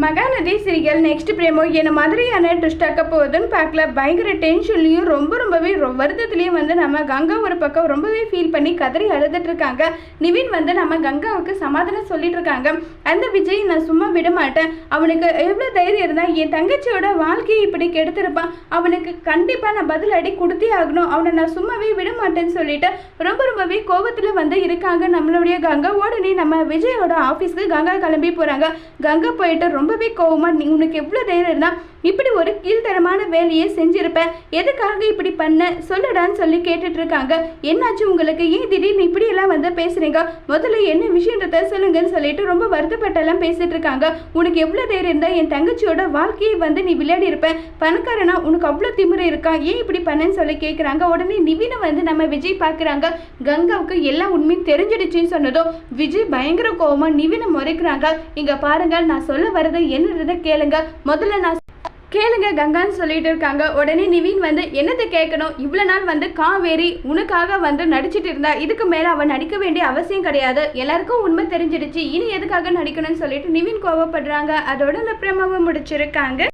Mahanadi serial next பிரேமோ என்ன மாதிரியான twist ஆக்க போகுதுன்னு பார்க்கல. பயங்கர டென்ஷன்லையும் ரொம்ப ரொம்பவே ரொ- வருத்தத்துலேயும் வந்து நம்ம கங்கா ஒரு பக்கம் ரொம்பவே ஃபீல் பண்ணி கதறி அழுதுட்டு இருக்காங்க. நிவின் வந்து நம்ம கங்காவுக்கு சமாதானம் சொல்லிட்டு இருக்காங்க. அந்த விஜய் நான் சும்மா விட மாட்டேன். அவனுக்கு எவ்வளோ தைரியம் இருந்தால் என் தங்கச்சியோட வாழ்க்கையை இப்படி கெடுத்திருப்பான். அவனுக்கு கண்டிப்பாக நான் பதில் அடி கொடுத்தே ஆகணும். அவனை நான் சும்மாவே விட மாட்டேன்னு சொல்லிட்டு ரொம்ப ரொம்பவே கோபத்தில் வந்து இருக்காங்க நம்மளுடைய கங்கா. உடனே நம்ம விஜயோட ஆஃபீஸ்க்கு கங்கா கிளம்பி போகிறாங்க கங்கா போயிட்டு ரொம்ப ரொம்பவே கோவமா நீ உனக்கு எவ்வளோ தைரியம் இருந்தா இப்படி ஒரு கீழ்த்தரமான வேலையை செஞ்சிருப்பேன் எதுக்காக இப்படி பண்ண சொல்லடான்னு சொல்லி கேட்டுட்டு இருக்காங்க என்னாச்சு உங்களுக்கு? ஏன் திடீர்னு இப்படி எல்லாம் வந்து பேசுறீங்க? முதல்ல என்ன விஷயன்றத சொல்லுங்கன்னு சொல்லிட்டு ரொம்ப வருத்தப்பட்டெல்லாம் பேசிட்டு இருக்காங்க உனக்கு எவ்வளோ தைரியம் இருந்தா என் தங்கச்சியோட வாழ்க்கையை வந்து நீ விளையாடி இருப்ப பணக்காரனா உனக்கு அவ்வளோ திமுறை இருக்கா? ஏன் இப்படி பண்ணேன்னு சொல்லி கேட்குறாங்க உடனே நிவினை வந்து நம்ம விஜய் பார்க்குறாங்க கங்காவுக்கு எல்லா உண்மையும் தெரிஞ்சிடுச்சுன்னு சொன்னதும் விஜய் பயங்கர கோவமா நிவினை முறைக்கிறாங்க. இங்க பாருங்க நான் சொல்ல வர்றது என்னன்றதை கேளுங்க. முதல்ல நான் கேளுங்க கங்கான்னு சொல்லிட்டு இருக்காங்க. உடனே நிவின் வந்து என்னத்தை கேட்கணும் இவ்வளோ நாள் வந்து காவேரி உனக்காக வந்து நடிச்சிட்டு இருந்தா இதுக்கு மேலே அவன் நடிக்க வேண்டிய அவசியம் கிடையாது. எல்லாருக்கும் உண்மை தெரிஞ்சிடுச்சு. இனி எதுக்காக நடிக்கணும்னு சொல்லிட்டு நிவின் கோவப்படுறாங்க. அதோட அந்த பிரமாவை முடிச்சிருக்காங்க.